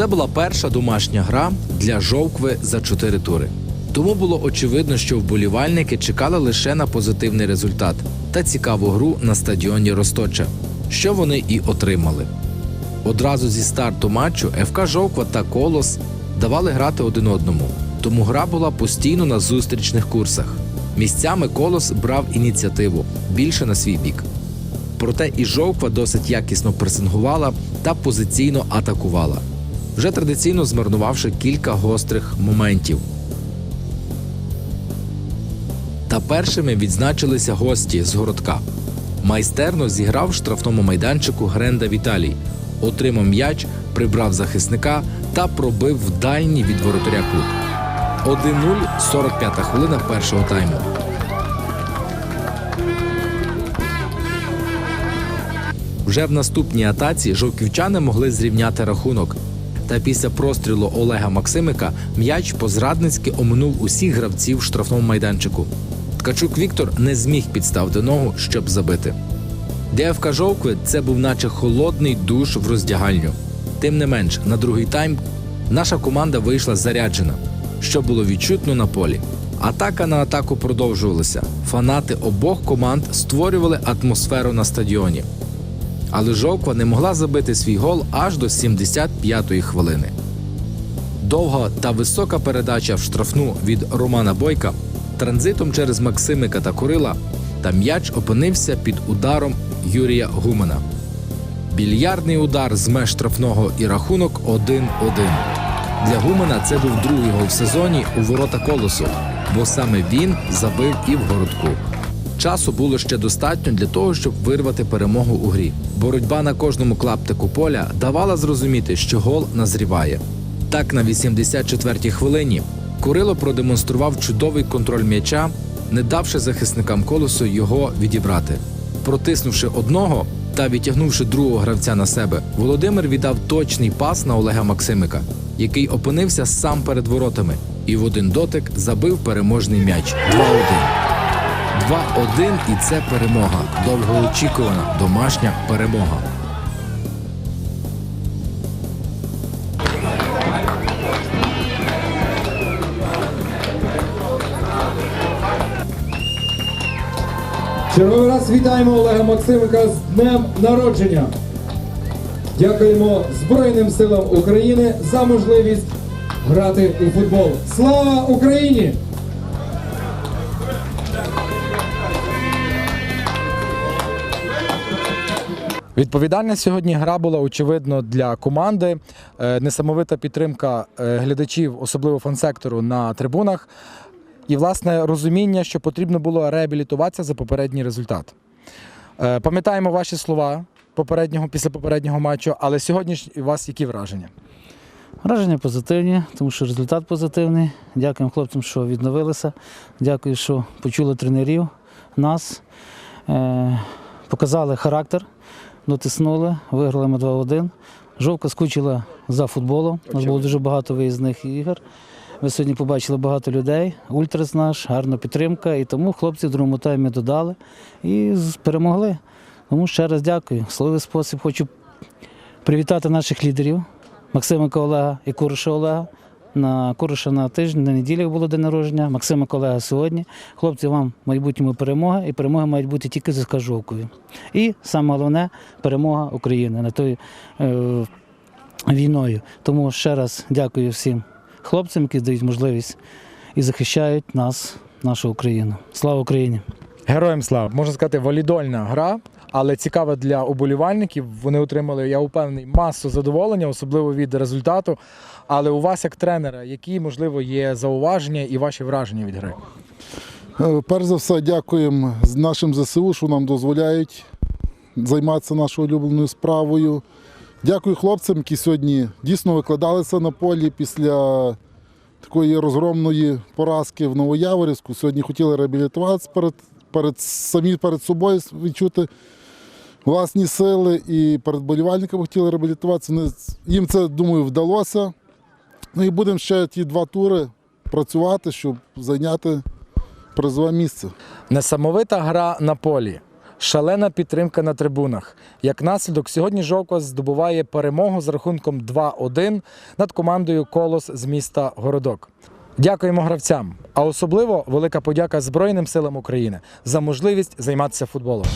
Це була перша домашня гра для жовкви за чотири тури. Тому було очевидно, що вболівальники чекали лише на позитивний результат та цікаву гру на стадіоні Росточа, що вони і отримали. Одразу зі старту матчу ФК Жовква та Колос давали грати один одному, тому гра була постійно на зустрічних курсах. Місцями Колос брав ініціативу більше на свій бік. Проте і Жовква досить якісно пресингувала та позиційно атакувала, вже традиційно змарнувавши кілька гострих моментів. Та першими відзначилися гості з городка. Майстерно зіграв в штрафному майданчику Гренда Віталій, отримав м'яч, прибрав захисника та пробив в дальній від воротаря кут. 1-0, 45 хвилина першого тайму. Вже в наступній атаці жовківчани могли зрівняти рахунок. Та після прострілу Олега Максимика м'яч позрадницьки оминув усіх гравців в штрафному майданчику. Ткачук Віктор не зміг підставити ногу, щоб забити. Для ФК Жовкви це був наче холодний душ в роздягальню. Тим не менш, на другий тайм наша команда вийшла заряджена, що було відчутно на полі. Атака на атаку продовжувалася. Фанати обох команд створювали атмосферу на стадіоні. Але Жовква не могла забити свій гол аж до 75-ї хвилини. Довга та висока передача в штрафну від Романа Бойка транзитом через Максимика та Курила, та м'яч опинився під ударом Юрія Гумана. Більярдний удар з меж штрафного і рахунок 1-1. Для Гумана це був другий гол в сезоні у ворота колосу, бо саме він забив і в городку. Часу було ще достатньо для того, щоб вирвати перемогу у грі. Боротьба на кожному клаптику поля давала зрозуміти, що гол назріває. Так, на 84-й хвилині Курило продемонстрував чудовий контроль м'яча, не давши захисникам колосу його відібрати. Протиснувши одного та відтягнувши другого гравця на себе, Володимир віддав точний пас на Олега Максимика, який опинився сам перед воротами, і в один дотик забив переможний м'яч 2-1. 2-1 і це перемога. Довгоочікувана домашня перемога. Черговий раз вітаємо Олега Максимика з днем народження. Дякуємо Збройним силам України за можливість грати у футбол. Слава Україні! Відповідальна сьогодні гра була очевидно для команди. Е, Несамовита підтримка е, глядачів, особливо фан-сектору на трибунах. І, власне, розуміння, що потрібно було реабілітуватися за попередній результат. Е, Пам'ятаємо ваші слова попереднього, після попереднього матчу, але сьогодні ж у вас які враження? Враження позитивні, тому що результат позитивний. Дякуємо хлопцям, що відновилися. Дякую, що почули тренерів, нас. Показали характер, дотиснули, виграли ми 2-1. Жовка скучила за футболом. У нас було дуже багато виїзних ігор. Ви сьогодні побачили багато людей, ультрас наш, гарна підтримка. І тому хлопці в другому таймі додали і перемогли. Тому ще раз дякую. Словий спосіб хочу привітати наших лідерів. Максимика Олега і Куриша Олега. На Куриша на тиждень, на неділях було день народження, Максима Олега сьогодні. Хлопці, вам в майбутньому перемога, і перемоги мають бути тільки за Жовкою. І саме головне перемога України над тою е, війною. Тому ще раз дякую всім хлопцям, які дають можливість і захищають нас, нашу Україну. Слава Україні! Героям слава! Можна сказати, валідольна гра, але цікава для уболівальників. Вони отримали, я впевнений, масу задоволення, особливо від результату. Але у вас, як тренера, які, можливо, є зауваження і ваші враження від гри? Е, Перш за все, дякуємо нашим ЗСУ, що нам дозволяють займатися нашою улюбленою справою. Дякую хлопцям, які сьогодні дійсно викладалися на полі після такої розгромної поразки в Новояворівську. Сьогодні хотіли реабілітуватися перед, перед, самі перед собою відчути власні сили і перед болівальниками хотіли реабілітуватися. Їм це, думаю, вдалося. Ну і будемо ще ті два тури працювати, щоб зайняти призове місце. Несамовита гра на полі. шалена підтримка на трибунах. Як наслідок, сьогодні Жовква здобуває перемогу з рахунком 2-1 над командою Колос з міста Городок. Дякуємо гравцям, а особливо велика подяка Збройним силам України за можливість займатися футболом.